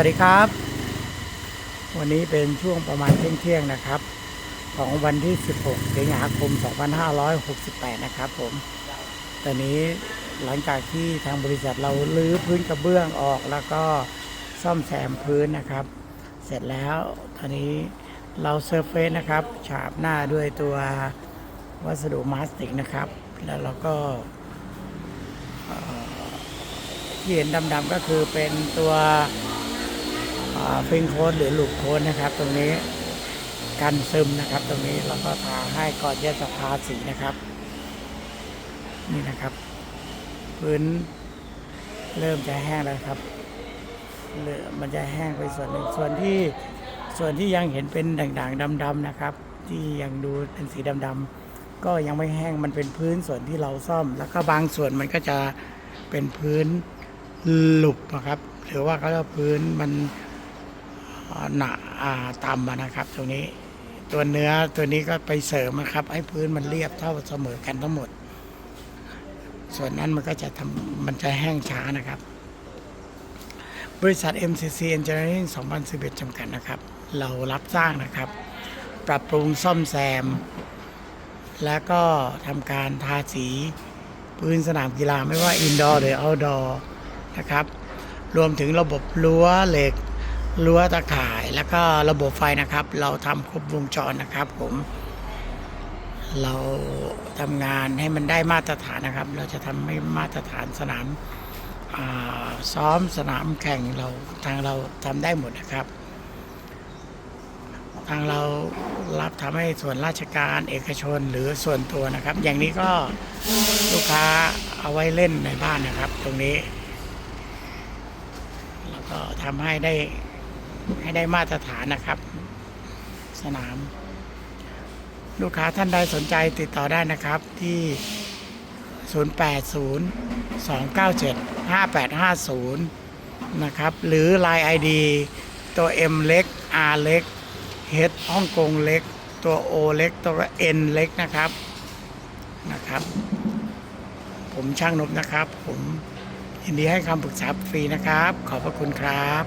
วัสดีครับ วันนี้เป็นช่วงประมาณเที่ยงๆนะครับ ของวันที่ 16 สิงหาคม 2568 นะครับผม ตอนนี้หลังจากที่ทางบริษัทเราลื้อพื้นกระเบื้องออกแล้วก็ซ่อมแซมพื้นนะครับ เสร็จแล้วตอนนี้เราเซอร์เฟซนะครับ ฉาบหน้าด้วยตัววัสดุมาสติกนะครับ แล้วเราก็ที่เห็นดำๆก็คือเป็นตัว ฟิงโคนหรือหลุกโคนนะครับ ตรงนี้กันซึมนะครับ ตรงนี้เราก็ทาให้ก่อนจะจะทาสีนะครับ นี่นะครับ พื้นเริ่มจะแห้งแล้วครับเริ่มมันจะแห้งไปส่วนหนึ่งส่วนที่ส่วนที่ยังเห็นเป็นด่างๆดำๆนะครับ ที่ยังดูเป็นสีดำๆก็ยังไม่แห้งมันเป็นพื้นส่วนที่เราซ่อม แล้วก็บางส่วนมันก็จะเป็นพื้นหลุบนะครับ หรือว่าเขาเรียกพื้นมัน หนาอ่าต่ำนะครับตรงนี้ตัวเนื้อตัวนี้ก็ไปเสริมนะครับ ให้พื้นมันเรียบเท่าเสมอกันทั้งหมด ส่วนนั้นมันก็จะทำมันจะแห้งช้านะครับ บริษัท MCC Engineering 2011จำกัดนะครับ เรารับสร้างนะครับ ปรับปรุงซ่อมแซม แล้วก็ทำการทาสีพื้นสนามกีฬาไม่ว่าอินดอร์หรือเอาท์ดอร์นะครับ รวมถึงระบบรั้วเหล็ก รั้วตะข่ายแล้วก็ระบบไฟนะครับ เราทำครบวงจรนะครับผม เราทำงานให้มันได้มาตรฐานนะครับ เราจะทำให้มาตรฐานสนามาซ้อมสนามแข่งเราทางเราทำได้หมดนะครับ ทางเรารับทำให้ส่วนราชการเอกชนหรือส่วนตัวนะครับ อย่างนี้ก็ลูกค้าเอาไว้เล่นในบ้านนะครับ ตรงนี้ แล้วก็ทำให้ได้ ให้ได้มาตรฐานนะครับ สนาม ลูกค้าท่านใดสนใจติดต่อได้นะครับที่ 080 297 5850 นะครับ หรือ Line ID ตัว M เล็ก R เล็ก H ฮ่องกงเล็ก ตัว O เล็ก ตัว N เล็กนะครับนะครับ ผมช่างนบนะครับ ผมยินดีให้คำปรึกษาฟรีนะครับ ขอบพระคุณครับ